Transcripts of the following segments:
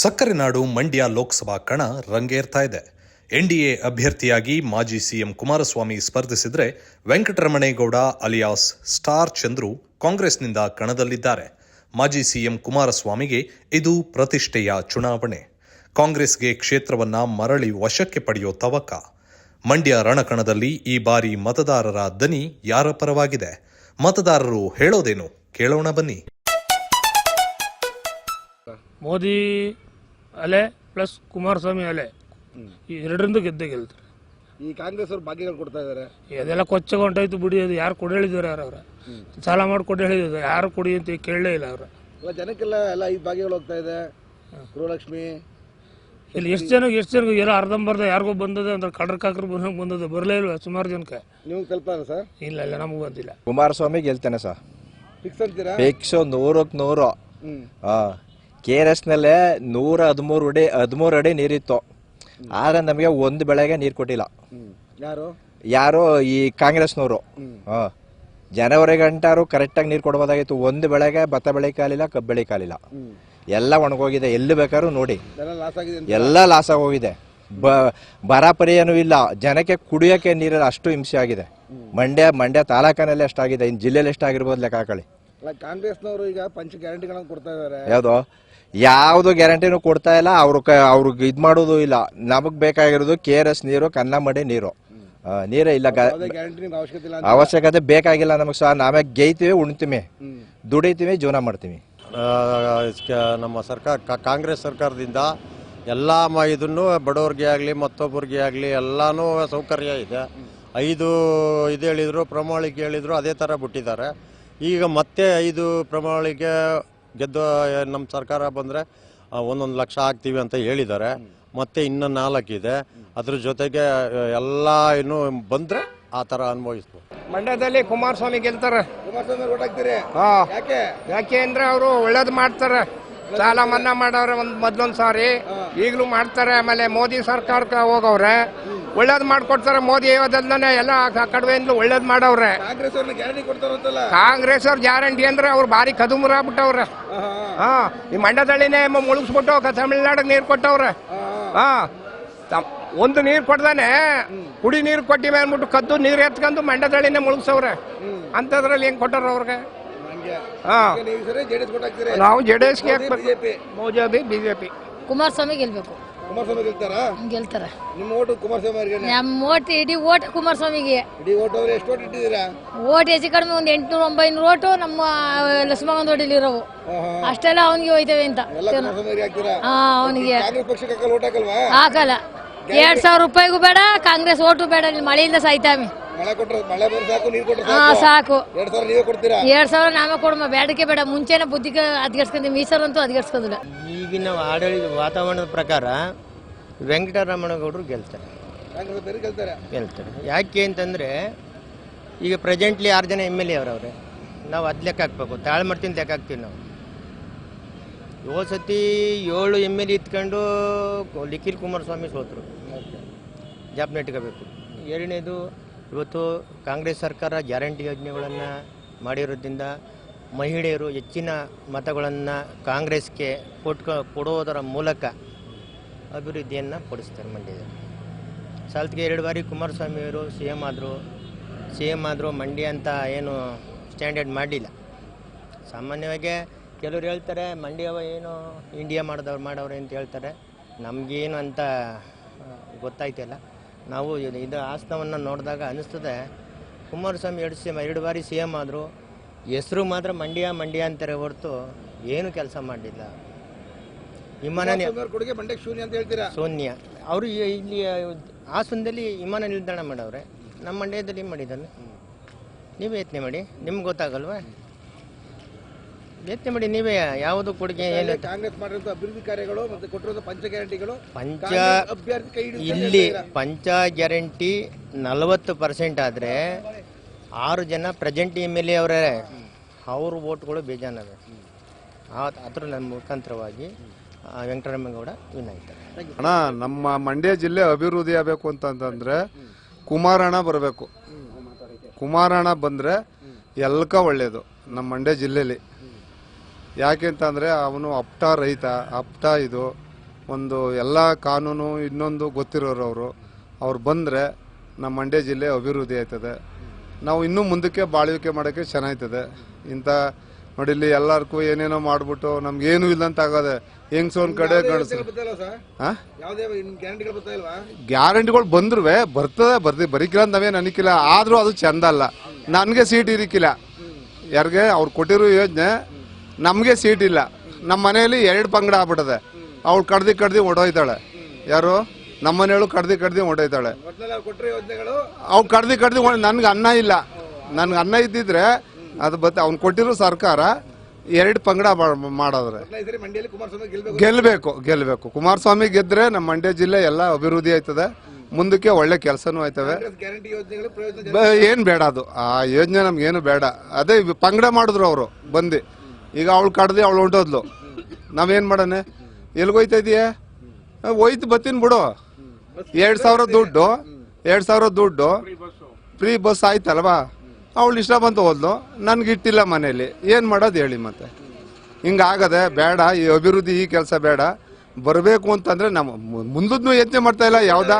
ಸಕ್ಕರೆ ನಾಡು ಮಂಡ್ಯ ಲೋಕಸಭಾ ಕಣ ರಂಗೇರ್ತಾ ಇದೆ. ಎನ್ಡಿಎ ಅಭ್ಯರ್ಥಿಯಾಗಿ ಮಾಜಿ ಸಿಎಂ ಕುಮಾರಸ್ವಾಮಿ ಸ್ಪರ್ಧಿಸಿದ್ರೆ ವೆಂಕಟರಮಣೇಗೌಡ ಅಲಿಯಾಸ್ ಸ್ಟಾರ್ ಚಂದ್ರು ಕಾಂಗ್ರೆಸ್ನಿಂದ ಕಣದಲ್ಲಿದ್ದಾರೆ. ಮಾಜಿ ಸಿಎಂ ಕುಮಾರಸ್ವಾಮಿಗೆ ಇದು ಪ್ರತಿಷ್ಠೆಯ ಚುನಾವಣೆ. ಕಾಂಗ್ರೆಸ್ಗೆ ಕ್ಷೇತ್ರವನ್ನ ಮರಳಿ ವಶಕ್ಕೆ ಪಡೆಯೋ ತವಕ. ಮಂಡ್ಯ ರಣಕಣದಲ್ಲಿ ಈ ಬಾರಿ ಮತದಾರರ ದನಿ ಯಾರ ಪರವಾಗಿದೆ? ಮತದಾರರು ಹೇಳೋದೇನು ಕೇಳೋಣ ಬನ್ನಿ. ಮೋದಿ ಅಲೆ ಪ್ಲಸ್ ಕುಮಾರಸ್ವಾಮಿ ಅಲೆ. ಈ ಎರಡರಿಂದ ಗೆದ್ದೆ ಗೆಲ್ತಾರೆ. ಈ ಕಾಂಗ್ರೆಸ್ ಅವ್ರು ಭಾಗ್ಯಗಳು ಕೊಡ್ತಾ ಇದಾರೆ. ಅದೆಲ್ಲ ಕೊಚ್ಚಗೆ ಹೊಂಟಾಯ್ತು ಬಿಡಿ ಅದು ಯಾರು ಕೊಡ ಹೇಳಿದಾರೆ ಯಾರು ಅವ್ರ? ಸಾಲ ಮಾಡಿ ಕೊಡ ಹೇಳಿದ್ರು ಯಾರು ಕೊಡಿ ಅಂತ ಕೇಳಲೇ ಇಲ್ಲ ಅವ್ರ. ಎಲ್ಲ ಜನಕ್ಕೆಲ್ಲ ಎಲ್ಲ ಐದು ಭಾಗ್ಯಗಳು ಹೋಗ್ತಾ ಇದೆ. ಗೃಹಲಕ್ಷ್ಮಿ. ಇಲ್ಲಿ ಎಷ್ಟು ಜನಕ್ಕೆ ಎಷ್ಟು ಜನಕ್ಕೆ ಎಲ್ಲ ಅರ್ಧಂಬರ್ಧ ಯಾರಿಗೋ ಬಂದದೆ ಅಂದ್ರೆ ಕಡ್ರ ಕಾಕ್ರ ಬಂದಂಗೆ ಬಂದದೆ ಬರಲೇ ಇಲ್ಲ ಸುಮಾರು ಜನಕ್ಕೆ. ನೀವು ಸ್ವಲ್ಪ ಸರ್? ಇಲ್ಲ ಇಲ್ಲ ನಮಗೆ ಬಂದಿಲ್ಲ. ಕುಮಾರಸ್ವಾಮಿ ಗೆಲ್ತಾನೆ ಸರ್. ಫಿಕ್ಸ್ ಅಂತೀರಾ? ಫಿಕ್ಸ್ ನೂರಕ್ಕೆ ನೂರು. ಹ್ಮ್. ಕೆ ಆರ್ ಎಸ್ ನಲ್ಲೇ ನೂರ ಹದಿಮೂರು ಅಡಿ ಹದಿಮೂರು ಅಡಿ ನೀರಿತ್ತು. ಆದ್ರೆ ನಮಗೆ ಒಂದು ಬೆಳೆಗೆ ನೀರು ಕೊಟ್ಟಿಲ್ಲ. ಯಾರು? ಯಾರು ಈ ಕಾಂಗ್ರೆಸ್ನವರು. ಹಾ. ಜನವರಿ ಗಂಟಾರು ಕರೆಕ್ಟಾಗಿ ನೀರು ಕೊಡ್ಬೋದಾಗಿತ್ತು. ಒಂದು ಬೆಳೆಗೆ ಭತ್ತ ಬೆಳಿಕಾಲಿಲ್ಲ ಕಬ್ಬು ಬೆಳಿಕಾಲಿಲ್ಲ ಎಲ್ಲ ಒಣಗೋಗಿದೆ. ಎಲ್ಲಿ ಬೇಕಾದ್ರೂ ನೋಡಿ. ಎಲ್ಲ ಲಾಸ್ ಆಗೋಗಿದೆ. ಬ ಬರ ಪರಿಯನೂ ಇಲ್ಲ. ಜನಕ್ಕೆ ಕುಡಿಯೋಕೆ ನೀರಲ್ಲಿ ಅಷ್ಟು ಹಿಂಸೆ ಆಗಿದೆ. ಮಂಡ್ಯ ಮಂಡ್ಯ ತಾಲೂಕಿನಲ್ಲಿ ಎಷ್ಟಾಗಿದೆ ಇನ್ನು ಜಿಲ್ಲೆಯಲ್ಲಿ ಎಷ್ಟಾಗಿರ್ಬೋದು ಲೆಕ್ಕ ಹಾಕೊಳ್ಳಿ. ಕಾಂಗ್ರೆಸ್ನವರು ಈಗ ಪಂಚ ಗ್ಯಾರಂಟಿಗಳನ್ನ ಕೊಡ್ತಾ ಇದಾರೆ. ಯಾವುದು? ಯಾವುದು ಗ್ಯಾರಂಟಿನೂ ಕೊಡ್ತಾ ಇಲ್ಲ. ಅವ್ರು ಕ ಅವ್ರಿಗೆ ಇದು ಮಾಡೋದು ಇಲ್ಲ. ನಮಗೆ ಬೇಕಾಗಿರೋದು ಕೆ ಆರ್ ಎಸ್ ನೀರು ಕನ್ನಮಡಿ ನೀರು. ನೀರೇ ಇಲ್ಲ. ಗ- ಅವಶ್ಯಕತೆ ಇಲ್ಲ ಅವಶ್ಯಕತೆ ಬೇಕಾಗಿಲ್ಲ ನಮಗೆ ಸಹ ನಾವೇ ಗೇಯ್ತೀವಿ ಉಣ್ತೀವಿ. ದುಡಿತೀವಿ ಜೀವನ ಮಾಡ್ತೀವಿ. ಆ, ನಮ್ಮ ಸರ್ಕಾರ ಕಾ- ಕಾಂಗ್ರೆಸ್ ಸರ್ಕಾರದಿಂದ ಎಲ್ಲ ಮ ಇದನ್ನು ಬಡವ್ರಿಗೆ ಆಗಲಿ ಮತ್ತೊಬ್ಬರಿಗೆ ಆಗಲಿ ಎಲ್ಲಾನು ಸೌಕರ್ಯ ಇದೆ. ಐದು ಇದು ಹೇಳಿದರು ಪ್ರಮಾಣಿಕೆ ಹೇಳಿದರು ಅದೇ ಥರ ಬಿಟ್ಟಿದ್ದಾರೆ. ಈಗ ಮತ್ತೆ ಐದು ಪ್ರಣಾಳಿಕೆ ಗೆದ್ದು ನಮ್ಮ ಸರ್ಕಾರ ಬಂದರೆ ಒಂದೊಂದು ಲಕ್ಷ ಹಾಕ್ತೀವಿ ಅಂತ ಹೇಳಿದ್ದಾರೆ. ಮತ್ತೆ ಇನ್ನೂ ನಾಲ್ಕಿದೆ. ಅದ್ರ ಜೊತೆಗೆ ಎಲ್ಲ ಏನು ಬಂದರೆ ಆ ಥರ ಅನುಭವಿಸ್ತು ಮಂಡ್ಯದಲ್ಲಿ ಕುಮಾರಸ್ವಾಮಿ ಗೆಲ್ತಾರೆ. ಕುಮಾರಸ್ವಾಮಿ ಯಾಕೆ? ಯಾಕೆ ಅಂದ್ರೆ ಅವರು ಒಳ್ಳೇದು ಮಾಡ್ತಾರೆ. ಸಾಲ ಮನ್ನಾ ಮಾಡವ್ರೆ ಒಂದ್ ಮೊದ್ಲೊಂದ್ ಸಾರಿ. ಈಗಲೂ ಮಾಡ್ತಾರೆ ಆಮೇಲೆ ಮೋದಿ ಸರ್ಕಾರಕ್ಕೆ ಹೋಗವ್ರೆ. ಒಳ್ಳೇದು ಮಾಡ್ಕೊಡ್ತಾರೆ ಮೋದಿ ಯೋಧನೆ ಎಲ್ಲ ಆ ಕಡುವೆಯಿಂದಲೂ ಒಳ್ಳೇದು ಮಾಡವ್ರೆ. ಕಾಂಗ್ರೆಸ್ ಅವ್ರ ಗ್ಯಾರಂಟಿ ಅಂದ್ರೆ ಅವ್ರು ಭಾರಿ ಕದುಮುರಾಗ್ಬಿಟ್ಟವ್ರೆ. ಹಾ ಈ ಮಂಡ್ಯದಳ್ಳಿನೇ ಮ- ಮುಳುಗಿಸ್ಬಿಟ್ಟು ತಮಿಳ್ನಾಡಿಗೆ ನೀರು ಕೊಟ್ಟವ್ರೆ. ಹಾ ಒಂದು ನೀರು ಕೊಡ್ದಾನೆ ಕುಡಿ ನೀರು ಕೊಟ್ಟಿವೆ ಅಂದ್ಬಿಟ್ಟು ಕದ್ದು ನೀರು ಎತ್ಕೊಂಡು ಮಂಡ್ಯದಳ್ಳಿನೇ ಮುಳುಗ್ಸವ್ರೆ. ಅಂಥದ್ರಲ್ಲಿ ಹೆಂಗ್ ಕೊಟ್ಟವ್ರ ಅವ್ರಿಗೆ? ಹಾ. ನೀವು ಜೆಡಿಎಸ್ ಕೊಟ್ ನಾವು ಜೆ ಡಿ ಎಸ್ಗೆ ಹಾಕ್ಬೇಕು ಬಿಜೆಪಿ. ಕುಮಾರಸ್ವಾಮಿ ಗೆಲ್ಬೇಕು. ಕುಮಾರಸ್ವಾಮಿ ಗೆಲ್ತಾರಾ? ಗೆಲ್ತಾರೆ. ನಿಮ್ಮ ಓಟು ಕುಮಾರಸ್ವಾಮಿ ಅವ್ರಿಗೆ ನಮ್ಮ ಓಟ್ ಇಡೀ ಓಟ್ ಕುಮಾರಸ್ವಾಮಿಗೆ. ಇಡೀ ಓಟ್ ಅವ್ರು ಎಷ್ಟು ಓಟ್ ಇಟ್ಟಿದ್ದೀರಾ? ಓಟ್ ಹೆಚ್ಚು ಕಡಿಮೆ ಒಂದು ಎಂಟುನೂರು ಒಂಬೈನೂರು ಓಟು ನಮ್ಮ ಲಕ್ಷ್ಮಣ ಇರೋವು. ಅಷ್ಟೆಲ್ಲ ಅವನಿಗೆ ಹೋಯ್ತೇವೆ ಅಂತ. ಹಾ ಅವನಿಗೆ. ಹಾಕಲ್ಲ ಎರಡ್ ಸಾವಿರ ರೂಪಾಯಿಗೂ ಬೇಡ ಕಾಂಗ್ರೆಸ್ ಓಟು ಬೇಡ ಇಲ್ಲಿ ಮಳೆಯಿಂದ ಸಾಯ್ತಾಮಿ ಸಾಕು ಎರಡ್ ಸಾವಿರ ನೀವೇ ಕೊಡಮ್ಮ ಬೇಡಕ್ಕೆ ಬೇಡ. ಮುಂಚೆನೆ ಬುದ್ಧಿಗೆ ಅದ್ಗಡ್ಸ್ಕೊಂತೀವಿ ಮೀಸರಂತೂ ಅದ್ಗಡ್ಸ್ಕೊಂಡಿಲ್ಲ ಈಗಿನ ಆಡಳಿತ ವಾತಾವರಣದ ಪ್ರಕಾರ ವೆಂಕಟರಮಣಗೌಡರು ಗೆಲ್ತಾರೆ. ಗೆಲ್ತಾರೆ. ಗೆಲ್ತಾರೆ. ಯಾಕೆ ಅಂತಂದರೆ ಈಗ ಪ್ರೆಸೆಂಟ್ಲಿ ಆರು ಜನ ಎಂ ಎಲ್ ಎ ಅವ್ರವ್ರೆ. ನಾವು ಅದು ಲೆಕ್ಕ ಹಾಕ್ಬೇಕು. ತಾಳ್ಮರ್ತಿನ ಲೆಕ್ಕ ಹಾಕ್ತೀವಿ ನಾವು. ಏಳು ಸತಿ ಏಳು ಎಂ ಎಲ್ ಎ ಇತ್ಕೊಂಡು ಲಿಖಿಲ್ ಕುಮಾರಸ್ವಾಮಿ ಸೋತರು. ಜಾಬ್ನ ಇಟ್ಕೋಬೇಕು. ಎರಡನೇದು ಇವತ್ತು ಕಾಂಗ್ರೆಸ್ ಸರ್ಕಾರ ಗ್ಯಾರಂಟಿ ಯೋಜನೆಗಳನ್ನು ಮಾಡಿರೋದ್ರಿಂದ ಮಹಿಳೆಯರು ಹೆಚ್ಚಿನ ಮತಗಳನ್ನು ಕಾಂಗ್ರೆಸ್ಗೆ ಕೊಟ್ಕೊ ಕೊಡೋದರ ಮೂಲಕ ಅಭಿವೃದ್ಧಿಯನ್ನು ಪಡಿಸ್ತಾರೆ ಮಂಡ್ಯದಲ್ಲಿ. ಸಾಲ್ತಿಗೆ ಎರಡು ಬಾರಿ ಕುಮಾರಸ್ವಾಮಿಯವರು ಸಿ ಎಂ ಆದರು, ಸಿ ಎಂ ಆದರು ಮಂಡ್ಯ ಅಂತ ಏನು ಸ್ಟ್ಯಾಂಡರ್ಡ್ ಮಾಡಲಿಲ್ಲ ಸಾಮಾನ್ಯವಾಗಿ ಕೆಲವರು ಹೇಳ್ತಾರೆ ಮಂಡ್ಯವ ಏನು ಇಂಡಿಯಾ ಮಾಡಿದವ್ರು ಮಾಡವ್ರೆ ಅಂತ ಹೇಳ್ತಾರೆ. ನಮಗೇನು ಅಂತ ಗೊತ್ತಾಯ್ತಿಲ್ಲ. ನಾವು ಇದು ಆಸನವನ್ನು ನೋಡಿದಾಗ ಅನಿಸ್ತದೆ. ಕುಮಾರಸ್ವಾಮಿ ಎರಡು ಸಿ ಎರಡು ಬಾರಿ ಸಿ ಎಂ ಆದರು ಹೆಸರು ಮಾತ್ರ ಮಂಡ್ಯ ಮಂಡ್ಯ ಅಂತಾರೆ ಹೊರತು ಏನು ಕೆಲಸ ಮಾಡಿಲ್ಲ. ವಿಮಾನ ಶೂನ್ಯ ಅಂತ ಹೇಳ್ತೀರಾ? ಶೂನ್ಯ. ಅವರು ಇಲ್ಲಿ ಹಾಸನದಲ್ಲಿ ವಿಮಾನ ನಿಲ್ದಾಣ ಮಾಡವ್ರೆ. ನಮ್ಮ ಮಂಡ್ಯದಲ್ಲಿ ಮಾಡಿದ್ದಾನೆ. ನೀವು ಯತ್ನೆ ಮಾಡಿ. ನಿಮ್ಗೆ ಗೊತ್ತಾಗಲ್ವಾ? ಯತ್ನೆ ಮಾಡಿ ನೀವೇ ಯಾವುದು ಕೊಡುಗೆ ಏನು ಕಾಂಗ್ರೆಸ್ ಮಾಡಿರೋ ಅಭಿವೃದ್ಧಿ ಕಾರ್ಯಗಳು ಮತ್ತೆ ಕೊಟ್ಟಿರೋ ಪಂಚ ಗ್ಯಾರಂಟಿಗಳು ಪಂಚ ಅಭ್ಯರ್ಥಿ ಕೈ ಇಲ್ಲಿ ಪಂಚ ಗ್ಯಾರಂಟಿ ನಲವತ್ತು ಪರ್ಸೆಂಟ್ ಆದರೆ ಆರು ಜನ ಪ್ರೆಸೆಂಟ್ ಎಂ ಎಲ್ ಎ ಅವರೇ. ಅವ್ರ ಓಟ್ಗಳು ಬೇಜಾನವೆ. ಆ ಅದ್ರ ನನ್ನ ಮುಖಾಂತರವಾಗಿ ವೆಂಕಟರಾಮೇಗೌಡ ವಿನ್ ಆಯ್ತಾರೆ ಅಣ್ಣ ನಮ್ಮ ಮಂಡ್ಯ ಜಿಲ್ಲೆ ಅಭಿವೃದ್ಧಿ ಆಗಬೇಕು ಅಂತಂತಂದ್ರೆ ಕುಮಾರಣ್ಣ ಬರಬೇಕು. ಕುಮಾರಣ್ಣ ಬಂದ್ರೆ ಎಲ್ಕ ಒಳ್ಳೇದು ನಮ್ಮ ಮಂಡ್ಯ ಜಿಲ್ಲೆಲಿ. ಯಾಕೆ ಅಂತಂದರೆ ಅವನು ಅಪ್ಟ ರೈತ ಅಪ್ಟ ಇದು ಒಂದು ಎಲ್ಲ ಕಾನೂನು ಇನ್ನೊಂದು ಗೊತ್ತಿರೋರು ಅವರು. ಅವ್ರು ಬಂದರೆ ನಮ್ಮ ಮಂಡ್ಯ ಜಿಲ್ಲೆ ಅಭಿವೃದ್ಧಿ ಆಯ್ತದೆ. ನಾವು ಇನ್ನೂ ಮುಂದಕ್ಕೆ ಬಾಳ್ವಿಕೆ ಮಾಡೋಕ್ಕೆ ಚೆನ್ನಾಗ್ತದೆ ಇಂಥ ನೋಡಿ ಇಲ್ಲಿ ಎಲ್ಲರಿಗೂ ಏನೇನೋ ಮಾಡ್ಬಿಟ್ಟು ನಮ್ಗೇನು ಇಲ್ಲ ಅಂತ ಆಗೋದೆ. ಹೆಂಗ್ ಒಂದ್ ಕಡೆ ಗ್ಯಾರಂಟಿಗಳು ಬಂದ್ರು ಬರ್ತದೆ ಬರ್ದಿ ಬರೀಕಿಲ್ಲ ನಾವೇನು ಅನಿಕಿಲ್ಲ ಆದ್ರೂ ಅದು ಚಂದ ಅಲ್ಲ. ನನಗೆ ಸೀಟ್ ಇರಿಕಿಲ್ಲ. ಯಾರಿಗೆ? ಅವ್ರು ಕೊಟ್ಟಿರೋ ಯೋಜನೆ ನಮಗೆ ಸೀಟ್ ಇಲ್ಲ. ನಮ್ಮ ಮನೆಯಲ್ಲಿ ಎರಡು ಪಂಗಡ ಆಗ್ಬಿಟ್ಟದೆ. ಅವಳು ಕಡ್ದಿ ಕಡ್ದಿ ಓಡೋಯ್ತಾಳೆ. ಯಾರು? ನಮ್ಮ ಮನೆಯಳು ಕಡ್ದಿ ಕಡ್ದಿ ಓಡೋಯ್ತಾಳೆ. ಅವ್ಳು ಕಡ್ದಿ ಕಡ್ದಿ ನನ್ಗೆ ಅನ್ನ ಇಲ್ಲ. ನನ್ಗೆ ಅನ್ನ ಇದ್ದಿದ್ರೆ ಅದು ಬತ್ತೆ ಅವ್ನು ಕೊಟ್ಟಿರೋ ಸರ್ಕಾರ ಎರಡು ಪಂಗಡ ಮಾಡಿದ್ರೆ. ಗೆಲ್ಲಬೇಕು ಗೆಲ್ಲಬೇಕು ಕುಮಾರಸ್ವಾಮಿ ಗೆದ್ರೆ ನಮ್ಮ ಮಂಡ್ಯ ಜಿಲ್ಲೆ ಎಲ್ಲ ಅಭಿವೃದ್ಧಿ ಆಯ್ತದೆ. ಮುಂದಕ್ಕೆ ಒಳ್ಳೆ ಕೆಲಸನೂ ಆಯ್ತವೆ. ಏನು ಬೇಡ ಅದು. ಆ ಯೋಜನೆ ನಮ್ಗೇನು ಬೇಡ. ಅದೇ ಪಂಗಡ ಮಾಡಿದ್ರು ಅವರು, ಬಂದು. ಈಗ ಅವಳು ಕಡ್ದು ಅವಳು ಹೊಂಟೋದ್ಲು. ನಾವೇನ್ ಮಾಡೋಣ? ಎಲ್ಗೋಯ್ತಾ ಇದೀಯ? ಹೋಯ್ತು ಬತ್ತೀನಿ ಬಿಡು. ಎರಡ್ ಸಾವಿರ ದುಡ್ಡು, ಎರಡ್ ಸಾವಿರ ದುಡ್ಡು, ಫ್ರೀ ಬಸ್ ಆಯ್ತಲ್ವಾ? ಅವಳು ಇಷ್ಟ ಬಂತು ಹೋದ್ಲು. ನನ್ಗೆ ಇಟ್ಟಿಲ್ಲ ಮನೇಲಿ. ಏನ್ ಮಾಡೋದು ಹೇಳಿ ಮತ್ತೆ. ಹಿಂಗಾಗದೆ ಬೇಡ, ಈ ಅಭಿವೃದ್ಧಿ ಈ ಕೆಲಸ ಬೇಡ. ಬರಬೇಕು ಅಂತಂದ್ರೆ ನಮ್ಮ ಮುಂದದ್ನು ಯತ್ನೆ ಮಾಡ್ತಾ ಇಲ್ಲ ಯಾವ್ದಾ?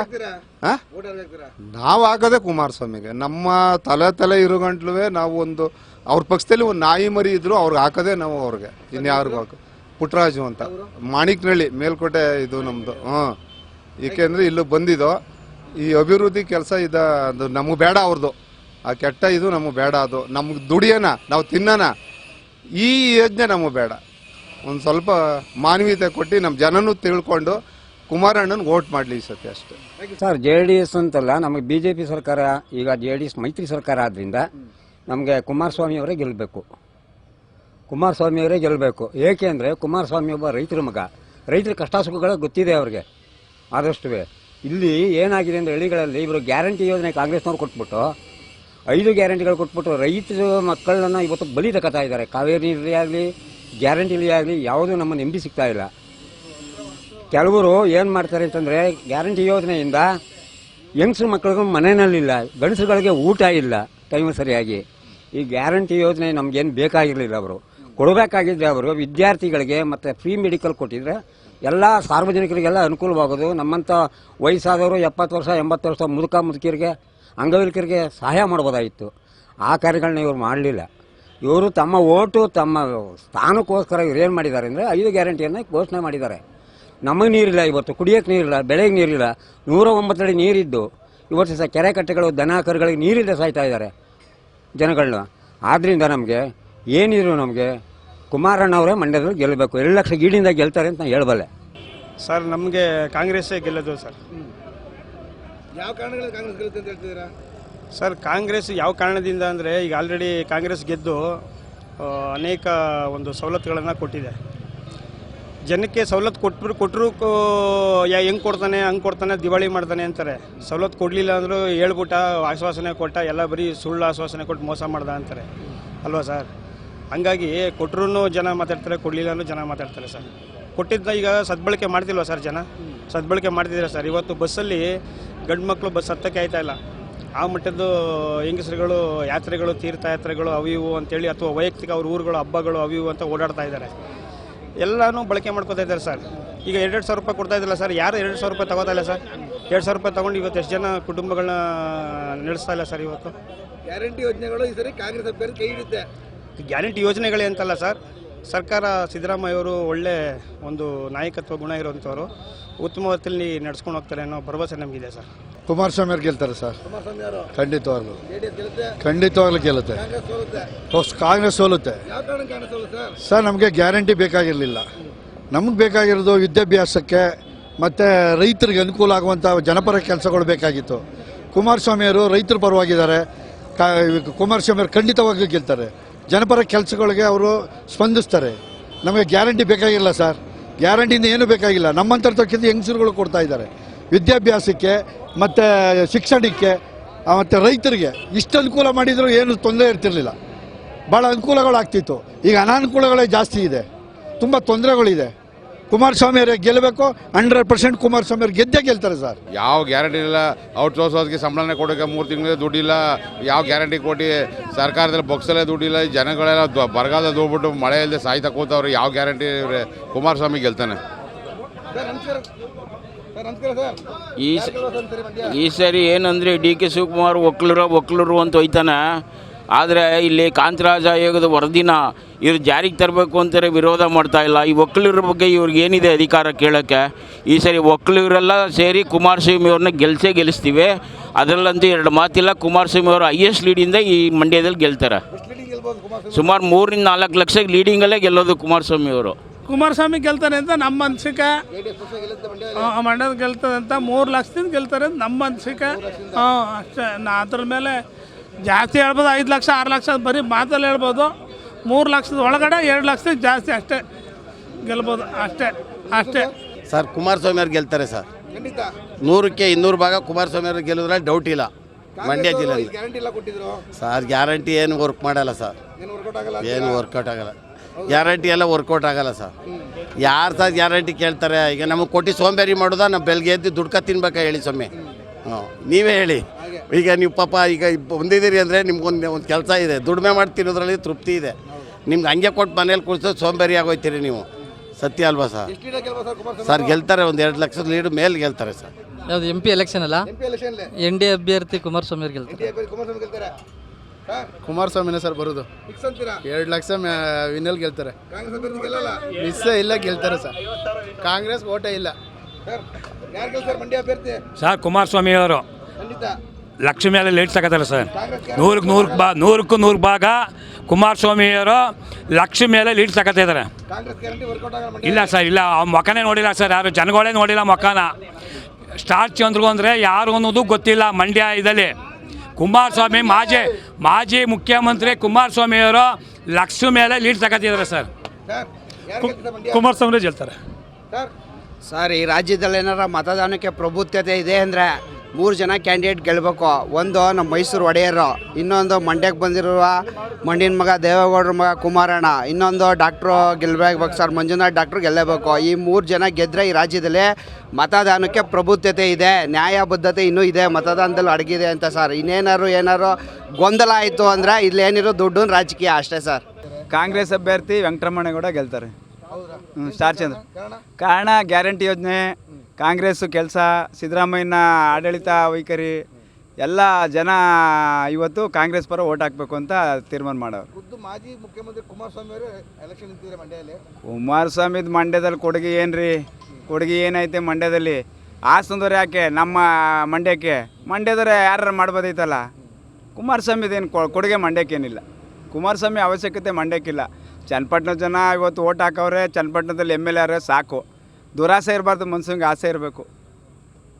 ನಾವು ಹಾಕೋದೇ ಕುಮಾರಸ್ವಾಮಿಗೆ. ನಮ್ಮ ತಲೆ ತಲೆ ಇರೋ ಗಂಟ್ಲುವೆ ನಾವು ಒಂದು ಅವ್ರ ಪಕ್ಷದಲ್ಲಿ ಒಂದು ನಾಯಿ ಮರಿ ಇದ್ರು ಅವ್ರಿಗೆ ಹಾಕೋದೇ ನಾವು ಅವ್ರಿಗೆ. ಇನ್ಯಾರಿಗೂ ಹಾಕೋ ಪುಟ್ಟರಾಜು ಅಂತ. ಮಾಣಿಕ್ನಳ್ಳಿ ಮೇಲ್ಕೋಟೆ ಇದು ನಮ್ದು. ಹ್ಞೂ ಏಕೆಂದ್ರೆ ಇಲ್ಲೂ ಬಂದಿದ್ದು ಈ ಅಭಿವೃದ್ಧಿ ಕೆಲಸ ಇದ ಅದು ನಮಗೆ ಬೇಡ ಅವ್ರದ್ದು ಆ ಕೆಟ್ಟ ಇದು ನಮಗೆ ಬೇಡ ಅದು. ನಮ್ಗೆ ದುಡಿಯೋಣ ನಾವು ತಿನ್ನೋಣ ಈ ಯೋಜನೆ ನಮಗೆ ಬೇಡ. ಒಂದು ಸ್ವಲ್ಪ ಮಾನವೀಯತೆ ಕೊಟ್ಟು ನಮ್ಮ ಜನನೂ ತಿಳ್ಕೊಂಡು ಕುಮಾರಣ್ಣನ ವೋಟ್ ಮಾಡಲಿ ಸತ್ಯ ಸತಿ ಅಷ್ಟೇ. ಸರ್, ಜೆ ಡಿ ಎಸ್ ಅಂತಲ್ಲ, ನಮಗೆ ಬಿ ಜೆ ಪಿ ಸರ್ಕಾರ, ಈಗ ಜೆ ಡಿ ಎಸ್ ಮೈತ್ರಿ ಸರ್ಕಾರ ಆದ್ರಿಂದ ನಮಗೆ ಕುಮಾರಸ್ವಾಮಿ ಅವರೇ ಗೆಲ್ಲಬೇಕು ಕುಮಾರಸ್ವಾಮಿ ಅವರೇ ಗೆಲ್ಲಬೇಕು ಏಕೆ ಅಂದರೆ ಕುಮಾರಸ್ವಾಮಿ ಒಬ್ಬ ರೈತರ ಮಗ. ರೈತರ ಕಷ್ಟ ಸುಖಗಳು ಗೊತ್ತಿದೆ ಅವ್ರಿಗೆ, ಆದಷ್ಟು ಇಲ್ಲಿ ಏನಾಗಿದೆ ಅಂದರೆ ಹಳ್ಳಿಗಳಲ್ಲಿ ಇವರು ಗ್ಯಾರಂಟಿ ಯೋಜನೆ ಕಾಂಗ್ರೆಸ್ನವ್ರು ಕೊಟ್ಬಿಟ್ಟು, ಐದು ಗ್ಯಾರಂಟಿಗಳು ಕೊಟ್ಬಿಟ್ಟು ರೈತರ ಮಕ್ಕಳನ್ನ ಇವತ್ತು ಬಲಿ ತಗೋತಾ ಇದ್ದಾರೆ. ಕಾವೇರಿ ನೀರೇ ಆಗಲಿ ಗ್ಯಾರಂಟಿಲಿ ಆಗಲಿ ಯಾವುದೂ ನಮ್ಮ ನೆಮ್ಮದಿ ಸಿಗ್ತಾ ಇಲ್ಲ. ಕೆಲವರು ಏನು ಮಾಡ್ತಾರೆ ಅಂತಂದರೆ ಗ್ಯಾರಂಟಿ ಯೋಜನೆಯಿಂದ ಯಂಗ್ಸ್ರ ಮಕ್ಕಳಿಗೂ ಮನೆಯಲ್ಲಿಲ್ಲ ಗಂಡಸುಗಳಿಗೆ ಊಟ ಇಲ್ಲ ಟೈಮ್ ಸರಿಯಾಗಿ. ಈ ಗ್ಯಾರಂಟಿ ಯೋಜನೆ ನಮಗೇನು ಬೇಕಾಗಿರಲಿಲ್ಲ ಅವರು. ಕೊಡಬೇಕಾಗಿದ್ದರೆ ಅವರು ವಿದ್ಯಾರ್ಥಿಗಳಿಗೆ ಮತ್ತು ಫ್ರೀ ಮೆಡಿಕಲ್ ಕೊಟ್ಟಿದ್ರೆ ಎಲ್ಲ ಸಾರ್ವಜನಿಕರಿಗೆಲ್ಲ ಅನುಕೂಲವಾಗೋದು. ನಮ್ಮಂಥ ವಯಸ್ಸಾದವರು ಎಪ್ಪತ್ತು ವರ್ಷ, ಎಂಬತ್ತು ವರ್ಷ ಮುದುಕ ಮುದುಕಿಯರಿಗೆ ಅಂಗವಿಕರಿಗೆ ಸಹಾಯ ಮಾಡ್ಬೋದಾಗಿತ್ತು. ಆ ಕಾರ್ಯಗಳನ್ನ ಇವರು ಮಾಡಲಿಲ್ಲ. ಇವರು ತಮ್ಮ ಓಟು ತಮ್ಮ ಸ್ಥಾನಕ್ಕೋಸ್ಕರ ಇವ್ರು ಏನು ಮಾಡಿದ್ದಾರೆ ಅಂದರೆ ಐದು ಗ್ಯಾರಂಟಿಯನ್ನು ಘೋಷಣೆ ಮಾಡಿದ್ದಾರೆ. ನಮಗೆ ನೀರಿಲ್ಲ ಇವತ್ತು ಕುಡಿಯೋಕ್ಕೆ ನೀರಿಲ್ಲ ಬೆಳೆಗೆ ನೀರಿಲ್ಲ ನೂರ ಒಂಬತ್ತಡಿ ನೀರಿದ್ದು ಇವತ್ತು ಸಹ ಕೆರೆ ಕಟ್ಟೆಗಳು ದನ ಕರುಗಳಿಗೆ ನೀರಿಲ್ಲ ಸಾಯ್ತಾ ಇದ್ದಾರೆ ಜನಗಳನ್ನ ಆದ್ದರಿಂದ ನಮಗೆ ಏನಿದ್ರು ನಮಗೆ ಕುಮಾರಣ್ಣವರೇ ಮಂಡ್ಯದಲ್ಲಿ ಗೆಲ್ಲಬೇಕು ಎರಡು ಲಕ್ಷ ಗೀಡಿಂದ ಗೆಲ್ತಾರೆ ಅಂತ ನಾನು ಹೇಳಬಲ್ಲೆ. ಸರ್ ನಮಗೆ ಕಾಂಗ್ರೆಸ್ಸೇ ಗೆಲ್ಲೋದು ಸರ್. ಯಾವ ಕಾರಣಗಳಿಂದ ಕಾಂಗ್ರೆಸ್ ಗೆಲ್ಲುತ್ತೆ ಅಂತ ಹೇಳ್ತಿದ್ದೀರಾ? ಸರ್, ಕಾಂಗ್ರೆಸ್ ಯಾವ ಕಾರಣದಿಂದ ಅಂದರೆ ಈಗ ಆಲ್ರೆಡಿ ಕಾಂಗ್ರೆಸ್ ಗೆದ್ದು ಅನೇಕ ಒಂದು ಸವಲತ್ತುಗಳನ್ನು ಕೊಟ್ಟಿದೆ. ಜನಕ್ಕೆ ಸವಲತ್ತು ಕೊಟ್ಬಿಟ್ಟು ಕೊಟ್ಟರು ಯಾ, ಹೆಂಗೆ ಕೊಡ್ತಾನೆ, ಹಂಗೆ ಕೊಡ್ತಾನೆ, ದಿವಾಳಿ ಮಾಡ್ತಾನೆ ಅಂತಾರೆ. ಸವಲತ್ತು ಕೊಡಲಿಲ್ಲ ಅಂದರೂ ಹೇಳ್ಬಿಟ್ಟ, ಆಶ್ವಾಸನೆ ಕೊಟ್ಟ, ಎಲ್ಲ ಬರೀ ಸುಳ್ಳು ಆಶ್ವಾಸನೆ ಕೊಟ್ಟು ಮೋಸ ಮಾಡ್ದ ಅಂತಾರೆ. ಅಲ್ವಾ ಸರ್? ಹಂಗಾಗಿ ಕೊಟ್ಟರು ಜನ ಮಾತಾಡ್ತಾರೆ, ಕೊಡಲಿಲ್ಲ ಅಂದ್ರೂ ಜನ ಮಾತಾಡ್ತಾರೆ ಸರ್. ಕೊಟ್ಟಿದ್ದ ಈಗ ಸದ್ಬಳಕೆ ಮಾಡ್ತಿಲ್ವಾ ಸರ್ ಜನ? ಸದ್ಬಳಕೆ ಮಾಡ್ತಿದ್ದೀರಾ ಸರ್? ಇವತ್ತು ಬಸ್ಸಲ್ಲಿ ಗಂಡು ಮಕ್ಕಳು ಬಸ್ ಹತ್ತಕ್ಕೆ ಆಯ್ತಾ ಇಲ್ಲ? ಆ ಮಟ್ಟದ್ದು ಹೆಂಗಸರುಗಳು ಯಾತ್ರೆಗಳು ತೀರ್ಥಯಾತ್ರೆಗಳು ಅವಿವು ಇವು ಅಂತೇಳಿ ಅಥವಾ ವೈಯಕ್ತಿಕ ಅವ್ರ ಊರುಗಳು ಹಬ್ಬಗಳು ಅವಿವು ಇವು ಅಂತ ಓಡಾಡ್ತಾ ಇದ್ದಾರೆ. ಎಲ್ಲನೂ ಬಳಕೆ ಮಾಡ್ಕೊತಾ ಇದ್ದಾರೆ ಸರ್. ಈಗ ಎರಡು ಸಾವಿರ ರೂಪಾಯಿ ಕೊಡ್ತಾ ಇದ್ದಿಲ್ಲ ಸರ್. ಯಾರು ಎರಡು ಸಾವಿರ ರೂಪಾಯಿ ತಗೋತಾ ಇಲ್ಲ ಸರ್. ಎರಡು ಸಾವಿರ ರೂಪಾಯಿ ತೊಗೊಂಡು ಇವತ್ತು ಎಷ್ಟು ಜನ ಕುಟುಂಬಗಳನ್ನ ನಡೆಸ್ತಾ ಇಲ್ಲ ಸರ್ ಇವತ್ತು? ಗ್ಯಾರಂಟಿ ಯೋಜನೆಗಳು ಈ ಸರಿ ಕಾಂಗ್ರೆಸ್ ಅಭ್ಯರ್ಥಿ ಕೈ ಹಿಡಿತೆ ಗ್ಯಾರಂಟಿ ಯೋಜನೆಗಳೇ ಅಂತಲ್ಲ ಸರ್. ಸರ್ಕಾರ ಸಿದ್ದರಾಮಯ್ಯವರು ಒಳ್ಳೆ ಒಂದು ನಾಯಕತ್ವ ಗುಣ ಇರುವಂಥವ್ರು ಉತ್ತಮವತ್ತಲ್ಲಿ ನಡೆಸ್ಕೊಂಡು ನಡ್ಸ್ಕೊಂಡು ಹೋಗ್ತಾರೆ ಅನ್ನೋ ಭರವಸೆ ನಮಗಿದೆ ಸರ್. ಕುಮಾರಸ್ವಾಮಿ ಅವ್ರು ಗೆಲ್ತಾರೆ ಸರ್. ಖಂಡಿತವಾಗ್ಲೂ. ಖಂಡಿತವಾಗ್ಲು ಗೆಲ್ಲುತ್ತೆ. ಕಾಂಗ್ರೆಸ್ ಸೋಲುತ್ತೆ? ಕಾಂಗ್ರೆಸ್ ಸೋಲುತ್ತೆ. ಯಾವ ಕಾಂಗ್ರೆಸ್ ಸೋಲುತ್ತೆ ಸರ್? ಸರ್ ನಮಗೆ ಗ್ಯಾರಂಟಿ ಬೇಕಾಗಿರಲಿಲ್ಲ. ನಮಗೆ ಬೇಕಾಗಿರೋದು ವಿದ್ಯಾಭ್ಯಾಸಕ್ಕೆ ಮತ್ತು ರೈತರಿಗೆ ಅನುಕೂಲ ಆಗುವಂಥ ಜನಪರ ಕೆಲಸಗಳು ಬೇಕಾಗಿತ್ತು. ಕುಮಾರಸ್ವಾಮಿಯವರು ರೈತರ ಪರವಾಗಿದ್ದಾರೆ. ಕಾ ಕುಮಾರಸ್ವಾಮಿಯವರು ಖಂಡಿತವಾಗ್ಲೂ ಗೆಲ್ತಾರೆ. ಜನಪರ ಕೆಲಸಗಳಿಗೆ ಅವರು ಸ್ಪಂದಿಸ್ತಾರೆ. ನಮಗೆ ಗ್ಯಾರಂಟಿ ಬೇಕಾಗಿಲ್ಲ ಸರ್. ಗ್ಯಾರಂಟಿಯಿಂದ ಏನೂ ಬೇಕಾಗಿಲ್ಲ. ನಮ್ಮಂತರ್ತಕ್ಕಿಂತ ಹೆಂಗಸರುಗಳು ಕೊಡ್ತಾ ಇದ್ದಾರೆ. ವಿದ್ಯಾಭ್ಯಾಸಕ್ಕೆ, ಮತ್ತು ಶಿಕ್ಷಣಕ್ಕೆ ಮತ್ತು ರೈತರಿಗೆ ಇಷ್ಟು ಅನುಕೂಲ ಮಾಡಿದರೂ ಏನು ತೊಂದರೆ ಇರ್ತಿರಲಿಲ್ಲ. ಭಾಳ ಅನುಕೂಲಗಳಾಗ್ತಿತ್ತು. ಈಗ ಅನಾನುಕೂಲಗಳೇ ಜಾಸ್ತಿ ಇದೆ. ತುಂಬ ತೊಂದರೆಗಳಿದೆ. ಕುಮಾರಸ್ವಾಮಿ ಅವರೇ ಗೆಲ್ಲಬೇಕು, ಹಂಡ್ರೆಡ್ ಪರ್ಸೆಂಟ್ ಕುಮಾರಸ್ವಾಮಿ ಅವ್ರು ಗೆದ್ದೇ ಗೆಲ್ತಾರೆ ಸರ್. ಯಾವ ಗ್ಯಾರಂಟಿ ಇಲ್ಲ. ಔಟ್ ಸೋರ್ಸೋದಕ್ಕೆ ಸಂಬಳನೇ ಕೊಡೋಕೆ ಮೂರು ತಿಂಗಳಿಗೆ ದುಡ್ಡಿಲ್ಲ. ಯಾವ ಗ್ಯಾರಂಟಿ ಕೊಟ್ಟು ಸರ್ಕಾರದಲ್ಲಿ ಬೊಕ್ಸಲ್ಲೇ ದುಡ್ಡಿಲ್ಲ, ಜನಗಳೆಲ್ಲ ಬರಗಾಲದಲ್ಲಿ ಹೋಗ್ಬಿಟ್ಟು ಮಳೆ ಇಲ್ಲದೆ ಸಾಯ್ತಾ ಕೂತವ್ರು, ಯಾವ ಗ್ಯಾರಂಟಿ ಕುಮಾರಸ್ವಾಮಿ ಗೆಲ್ತಾನೆ. ಈ ಈ ಸರಿ ಏನಂದ್ರೆ ಡಿ ಕೆ ಶಿವಕುಮಾರ್ ಒಕ್ಕಲರು ಒಕ್ಕಲರು ಅಂತ ಹೋಯ್ತಾನೆ. ಆದರೆ ಇಲ್ಲಿ ಕಾಂತರಾಜ ಆಯೋಗದ ವರದಿನ ಇವ್ರು ಜಾರಿಗೆ ತರಬೇಕು ಅಂತಾರೆ ವಿರೋಧ ಮಾಡ್ತಾ ಇಲ್ಲ. ಈ ಒಕ್ಕಲಿರ ಬಗ್ಗೆ ಇವ್ರಿಗೆ ಏನಿದೆ ಅಧಿಕಾರ ಕೇಳೋಕ್ಕೆ? ಈ ಸರಿ ಒಕ್ಕಲಿವರೆಲ್ಲ ಸೇರಿ ಕುಮಾರಸ್ವಾಮಿ ಅವ್ರನ್ನ ಗೆಲ್ಸೇ ಗೆಲ್ಲಿಸ್ತೀವಿ. ಅದರಲ್ಲಂತೂ ಎರಡು ಮಾತಿಲ್ಲ. ಕುಮಾರಸ್ವಾಮಿ ಅವರು ಹೈಯೆಸ್ಟ್ ಲೀಡಿಂದ ಈ ಮಂಡ್ಯದಲ್ಲಿ ಗೆಲ್ತಾರೆ. ಸುಮಾರು ಮೂರಿಂದ ನಾಲ್ಕು ಲಕ್ಷ ಲೀಡಿಂಗಲ್ಲೇ ಗೆಲ್ಲೋದು ಕುಮಾರಸ್ವಾಮಿ ಅವರು. ಕುಮಾರಸ್ವಾಮಿ ಗೆಲ್ತಾರೆ ಅಂತ ನಮ್ಮ ಅನಿಸಿಕೆ. ಮಂಡ್ಯದ ಗೆಲ್ತದೆ ಅಂತ ಮೂರು ಲಕ್ಷದಿಂದ ಗೆಲ್ತಾರೆ ಅಂತ ನಮ್ಮ ಅನಿಸಿಕೆ. ಹಾಂ ಅಷ್ಟೇ. ನಾ ಅದ್ರ ಮೇಲೆ ಜಾಸ್ತಿ ಹೇಳ್ಬೋದು ಐದು ಲಕ್ಷ ಆರು ಲಕ್ಷ ಬರೀ ಮಾತಲ್ಲಿ ಹೇಳ್ಬೋದು. ಮೂರು ಲಕ್ಷದ ಒಳಗಡೆ ಎರಡು ಲಕ್ಷ ಜಾಸ್ತಿ ಅಷ್ಟೇ ಗೆಲ್ಬೋದು ಅಷ್ಟೇ ಅಷ್ಟೇ. ಸರ್ ಕುಮಾರಸ್ವಾಮಿ ಅವ್ರು ಗೆಲ್ತಾರೆ ಸರ್. ನೂರಕ್ಕೆ ಇನ್ನೂರು ಭಾಗ ಕುಮಾರಸ್ವಾಮಿ ಅವ್ರಿಗೆ ಗೆಲ್ಲೋದ್ರಲ್ಲಿ ಡೌಟ್ ಇಲ್ಲ. ಮಂಡ್ಯ ಜಿಲ್ಲೆ ಗ್ಯಾರಂಟಿ ಎಲ್ಲ ಕೊಟ್ಟಿದ್ರು. ಸರ್ ಗ್ಯಾರಂಟಿ ಏನು ವರ್ಕ್ ಮಾಡಲ್ಲ ಸರ್. ಏನು ವರ್ಕೌಟ್ ಆಗಲ್ಲ ಏನು ವರ್ಕೌಟ್ ಆಗಲ್ಲ. ಗ್ಯಾರಂಟಿ ಎಲ್ಲ ವರ್ಕೌಟ್ ಆಗಲ್ಲ ಸರ್. ಯಾರು ಸರ್ ಗ್ಯಾರಂಟಿ ಕೇಳ್ತಾರೆ? ಈಗ ನಮಗೆ ಕೊಟ್ಟು ಸೋಂಬೇರಿ ಮಾಡೋದಾ? ನಾವು ಬೆಳಗ್ಗೆ ಎದ್ದು ದುಡ್ಕ ತಿನ್ಬೇಕಾ ಹೇಳಿ ಸ್ವಾಮಿ. ಹ್ಞೂ ನೀವೇ ಹೇಳಿ. ಈಗ ನೀವು ಪಾಪ ಈಗ ಬಂದಿದ್ದೀರಿ ಅಂದರೆ ನಿಮ್ಗೊಂದು ಒಂದು ಕೆಲಸ ಇದೆ. ದುಡಿಮೆ ಮಾಡ್ತಿರೋದ್ರಲ್ಲಿ ತಿನ್ನೋದ್ರಲ್ಲಿ ತೃಪ್ತಿ ಇದೆ. ನಿಮ್ಗೆ ಹಂಗೆ ಕೊಟ್ಟು ಮನೇಲಿ ಕುಡಿಸೋದು ಸೋಂಬೇರಿ ಆಗೋಯ್ತೀರಿ ನೀವು. ಸತ್ಯ ಅಲ್ವಾ ಸರ್? ಸರ್ ಗೆಲ್ತಾರೆ ಒಂದು ಎರಡು ಲಕ್ಷದ ಲೀಡ್ ಮೇಲೆ ಗೆಲ್ತಾರೆ ಸರ್. ಯಾವುದು ಎಂ ಪಿ ಎಲೆಕ್ಷನ್ ಅಲ್ಲ? ಎನ್ ಡಿ ಅಭ್ಯರ್ಥಿ ಕುಮಾರಸ್ವಾಮಿ ಅವ್ರು ಗೆಲ್ತಾರೆ. ಕುಮಾರಸ್ವಾಮಿನ ಗೆಲ್ತಾರೆ. ಸರ್ ಬರೋದು. ಎರಡು ಲಕ್ಷ ವಿನಲ್ ಗೆಲ್ತಾರೆ. ಮಿಸ್ಸೇ ಅಭ್ಯರ್ಥಿ ಗೆಲ್ಲಲ್ಲ? ಇಲ್ಲ ಗೆಲ್ತಾರೆ ಸರ್. ಕಾಂಗ್ರೆಸ್ ಓಟೇ ಇಲ್ಲ. ಸರ್ ಯಾರು ಗೆಲ್ತಾರೆ ಮಂಡ್ಯ ಅಭ್ಯರ್ಥಿ? ಸರ್ ಕುಮಾರಸ್ವಾಮಿ ಅವರು. ಖಂಡಿತ. ಲಕ್ಷ ಮೇಲೆ ಲೇಟ್ ತಗೋತಾರೆ ಸರ್. ನೂರಕ್ಕೆ ನೂರಕ್ಕೆ ಬಾ ನೂರಕ್ಕೂ ನೂರು ಭಾಗ ಕುಮಾರಸ್ವಾಮಿಯವರು ಲಕ್ಷ ಮೇಲೆ ಲೀಡ್ ತಗೋತಿದ್ದಾರೆ ಕಾಂಗ್ರೆಸ್ ಗ್ಯಾರಂಟಿ ವರ್ಕೌಟ್ ಆಗಲ್ಲ ಇಲ್ಲ ಸರ್ ಇಲ್ಲ ಅವ್ನ ಮುಖನೇ ನೋಡಿಲ್ಲ ಸರ್ ಯಾರು ಜನಗಳೇ ನೋಡಿಲ್ಲ ಮುಖನ ಸ್ಟಾರ್ ಚಂದ್ರು ಅಂದರೆ ಯಾರು ಅನ್ನೋದು ಗೊತ್ತಿಲ್ಲ ಮಂಡ್ಯ ಇದಲ್ಲಿ ಕುಮಾರಸ್ವಾಮಿ ಮಾಜಿ ಮಾಜಿ ಮುಖ್ಯಮಂತ್ರಿ ಕುಮಾರಸ್ವಾಮಿಯವರು ಲಕ್ಷ ಮೇಲೆ ಲೀಡ್ ತಗೋತಿದ್ದಾರೆ ಸರ್. ಕುಮಾರಸ್ವಾಮಿ ಗೆಲ್ತಾರೆ ಸರ್, ಈ ರಾಜ್ಯದಲ್ಲಿ ಏನಾರ ಮತದಾನಕ್ಕೆ ಪ್ರಭುತ್ವತೆ ಇದೆ ಅಂದರೆ ಮೂರು ಜನ ಕ್ಯಾಂಡಿಡೇಟ್ ಗೆಲ್ಲಬೇಕು ಒಂದು ನಮ್ಮ ಮೈಸೂರು ಒಡೆಯರು, ಇನ್ನೊಂದು ಮಂಡ್ಯಕ್ಕೆ ಬಂದಿರುವ ಮಂಡಿನ ಮಗ ದೇವೇಗೌಡರ ಮಗ ಕುಮಾರಣ್ಣ, ಇನ್ನೊಂದು ಡಾಕ್ಟ್ರು ಗೆಲ್ಲಬೇಕು ಸರ್, ಮಂಜುನಾಥ್ ಡಾಕ್ಟ್ರು ಗೆಲ್ಲಬೇಕು. ಈ ಮೂರು ಜನ ಗೆದ್ದರೆ ಈ ರಾಜ್ಯದಲ್ಲಿ ಮತದಾನಕ್ಕೆ ಪ್ರಭುತ್ವತೆ ಇದೆ, ನ್ಯಾಯಬದ್ಧತೆ ಇನ್ನೂ ಇದೆ, ಮತದಾನದಲ್ಲಿ ಅಡಗಿದೆ ಅಂತ ಸರ್. ಇನ್ನೇನಾದ್ರು ಏನಾರು ಗೊಂದಲ ಆಯಿತು ಅಂದರೆ ಇಲ್ಲೇನಿರೋ ದುಡ್ಡು ರಾಜಕೀಯ ಅಷ್ಟೇ ಸರ್. ಕಾಂಗ್ರೆಸ್ ಅಭ್ಯರ್ಥಿ ವೆಂಕಟರಮಣೇಗೌಡ ಗೆಲ್ತಾರೆ. ಸ್ಟಾರ್ ಚಂದ್ರ. ಕಾರಣ? ಗ್ಯಾರಂಟಿ ಯೋಜನೆ ಕಾಂಗ್ರೆಸ್ ಕೆಲಸ ಸಿದ್ದರಾಮಯ್ಯನ ಆಡಳಿತ ವೈಖರಿ ಎಲ್ಲ ಜನ ಇವತ್ತು ಕಾಂಗ್ರೆಸ್ ಪರ ಓಟ್ ಹಾಕಬೇಕು ಅಂತ ತೀರ್ಮಾನ ಮಾಡೋರು. ಖುದ್ದು ಮಾಜಿ ಮುಖ್ಯಮಂತ್ರಿ ಕುಮಾರಸ್ವಾಮಿ ಅವರು ಎಲೆಕ್ಷನ್ ನಿಂತಿದ್ದಾರೆ ಮಂಡ್ಯದಲ್ಲಿ? ಕುಮಾರಸ್ವಾಮಿದ ಮಂಡ್ಯದಲ್ಲಿ ಕೊಡುಗೆ ಏನು ರೀ ಕೊಡುಗೆ ಏನೈತೆ ಮಂಡ್ಯದಲ್ಲಿ? ಹಾಸನದವ್ರು ಯಾಕೆ? ನಮ್ಮ ಮಂಡ್ಯಕ್ಕೆ? ಮಂಡ್ಯದವ್ರು ಯಾರು ಮಾಡ್ಬೋದೈತಲ್ಲ? ಕುಮಾರಸ್ವಾಮಿದೇನು ಕೊಡುಗೆ ಮಂಡ್ಯಕ್ಕೇನಿಲ್ಲ. ಕುಮಾರಸ್ವಾಮಿ ಅವಶ್ಯಕತೆ ಮಂಡ್ಯಕ್ಕಿಲ್ಲ. ಚನ್ನಪಟ್ಟಣ ಜನ ಇವತ್ತು ಓಟ್ ಹಾಕವ್ರೆ ಚನ್ನಪಟ್ಟಣದಲ್ಲಿ ಎಂ ಎಲ್ ಎ ಸಾಕು. ದುರಾಸೆ ಇರಬಾರ್ದು ಮನ್ಸಂಗೆ ಆಸೆ ಇರಬೇಕು.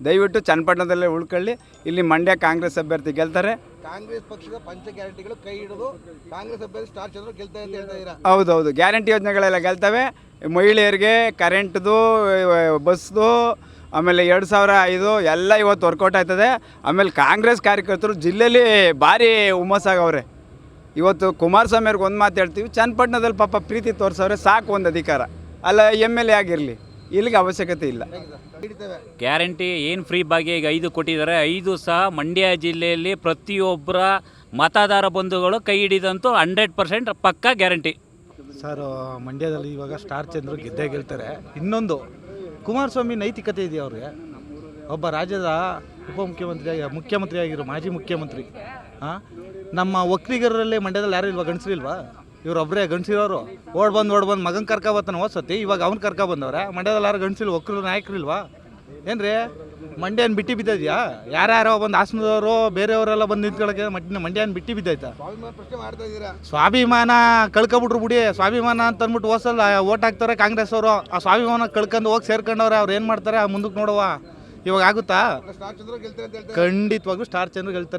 ದಯವಿಟ್ಟು ಚನ್ನಪಟ್ಟಣದಲ್ಲೇ ಉಳ್ಕೊಳ್ಳಿ. ಇಲ್ಲಿ ಮಂಡ್ಯ ಕಾಂಗ್ರೆಸ್ ಅಭ್ಯರ್ಥಿ ಗೆಲ್ತಾರೆ. ಕಾಂಗ್ರೆಸ್ ಪಕ್ಷದ ಪಂಚ ಗ್ಯಾರಂಟಿಗಳು ಕೈ ಹಿಡಿದು ಕಾಂಗ್ರೆಸ್ ಅಭ್ಯರ್ಥಿ ಸ್ಟಾರ್ ಚಂದ್ರ ಗೆಲ್ತಾರೆ ಅಂತ ಹೇಳ್ತಾ ಇದ್ದೀರಾ? ಹೌದೌದು. ಗ್ಯಾರಂಟಿ ಯೋಜನೆಗಳೆಲ್ಲ ಗೆಲ್ತವೆ. ಮಹಿಳೆಯರಿಗೆ ಕರೆಂಟ್ದು ಬಸ್ದು ಆಮೇಲೆ ಎರಡು ಸಾವಿರ ಐದು ಎಲ್ಲ ಇವತ್ತು ವರ್ಕೌಟ್ ಆಯ್ತದೆ ಆಮೇಲೆ ಕಾಂಗ್ರೆಸ್ ಕಾರ್ಯಕರ್ತರು ಜಿಲ್ಲೆಯಲ್ಲಿ ಭಾರಿ ಹುಮ್ಮಸ್ಸಾಗವ್ರೆ. ಇವತ್ತು ಕುಮಾರಸ್ವಾಮಿ ಅವ್ರಿಗೆ ಒಂದು ಮಾತು ಹೇಳ್ತೀವಿ ಚನ್ನಪಟ್ಟಣದಲ್ಲಿ ಪಾಪ ಪ್ರೀತಿ ತೋರಿಸೋರೆ ಸಾಕು ಒಂದು ಅಧಿಕಾರ. ಅಲ್ಲ ಎಂ ಎಲ್ ಎ ಆಗಿರಲಿ ಇಲ್ಲಿಗೆ ಅವಶ್ಯಕತೆ ಇಲ್ಲ. ಗ್ಯಾರಂಟಿ ಏನು ಫ್ರೀ ಬಾಗಿ ಈಗ ಐದು ಕೊಟ್ಟಿದ್ದಾರೆ ಐದು ಸಹ ಮಂಡ್ಯ ಜಿಲ್ಲೆಯಲ್ಲಿ ಪ್ರತಿಯೊಬ್ಬರ ಮತದಾರ ಬಂಧುಗಳು ಕೈ ಹಿಡಿದಂತೂ ಹಂಡ್ರೆಡ್ ಪರ್ಸೆಂಟ್ ಪಕ್ಕಾ ಗ್ಯಾರಂಟಿ. ಸರ್ ಮಂಡ್ಯದಲ್ಲಿ ಇವಾಗ ಸ್ಟಾರ್ ಚಂದ್ರು ಗೆದ್ದೇ ಗೆಲ್ತಾರೆ. ಇನ್ನೊಂದು ಕುಮಾರಸ್ವಾಮಿ ನೈತಿಕತೆ ಇದೆಯಾ ಅವ್ರಿಗೆ? ಒಬ್ಬ ರಾಜ್ಯದ ಮುಖ್ಯಮಂತ್ರಿಯಾಗಿರೋ ಮುಖ್ಯಮಂತ್ರಿ ಆಗಿರೋ ಮಾಜಿ ಮುಖ್ಯಮಂತ್ರಿ. ಹಾಂ? ನಮ್ಮ ಒಕ್ಕಲಿಗರಲ್ಲಿ ಮಂಡ್ಯದಲ್ಲಿ ಯಾರು ಇಲ್ವಾ? ಇವ್ರು ಒಬ್ಬರೇ ಗಂಡಸಿರೋರು. ಓಡ್ ಬಂದು ಓಡ್ ಬಂದು ಮಗನ ಕರ್ಕ ಬರ್ತಾನೆ ಓದ್ಸತಿ ಇವಾಗ ಅವ್ನು ಕರ್ಕ ಬಂದವ್ರೆ. ಮಂಡ್ಯದಲ್ಲಿ ಯಾರು ಗಂಡಸಿಲ್ಲ ಒಕ್ಕರು ನಾಯಕರಿಲ್ವಾ? ಏನ್ರಿ? ಮಂಡ್ಯನ ಬಿಟ್ಟಿ ಬಿದ್ದಿದ್ಯಾ ಯಾರ್ಯಾರೋ ಬಂದು ಹಾಸನದವರು, ಬೇರೆಯವರೆಲ್ಲ ಬಂದು ನಿಂತ್ಕೊಳ್ಳೋಕೆ ಮಂಡ್ಯ ಮಂಡ್ಯನ ಏನು ಬಿಟ್ಟು ಬಿದ್ದೈತಾ? ಸ್ವಾಭಿಮಾನ ಕಳ್ಕೊಬಿಟ್ರು ಬಿಡಿ. ಸ್ವಾಭಿಮಾನ ಅಂತ ಅಂದ್ಬಿಟ್ಟು ಓಸಲ್ಲ ಓಟ್ ಹಾಕ್ತಾರೆ ಕಾಂಗ್ರೆಸ್ ಅವರು ಆ ಸ್ವಾಭಿಮಾನ ಕಳ್ಕೊಂಡು ಹೋಗಿ ಸೇರ್ಕೊಂಡವ್ರೆ. ಅವ್ರು ಏನು ಮಾಡ್ತಾರೆ? ಆ ಮುಂದಕ್ಕೆ ನೋಡುವ. ಇವಾಗ ಆಗುತ್ತಾ? ಖಂಡಿತವಾಗ್ಲೂ ಸ್ಟಾರ್ ಚಂದ್ರ ಗೆಲ್ತಾರೆ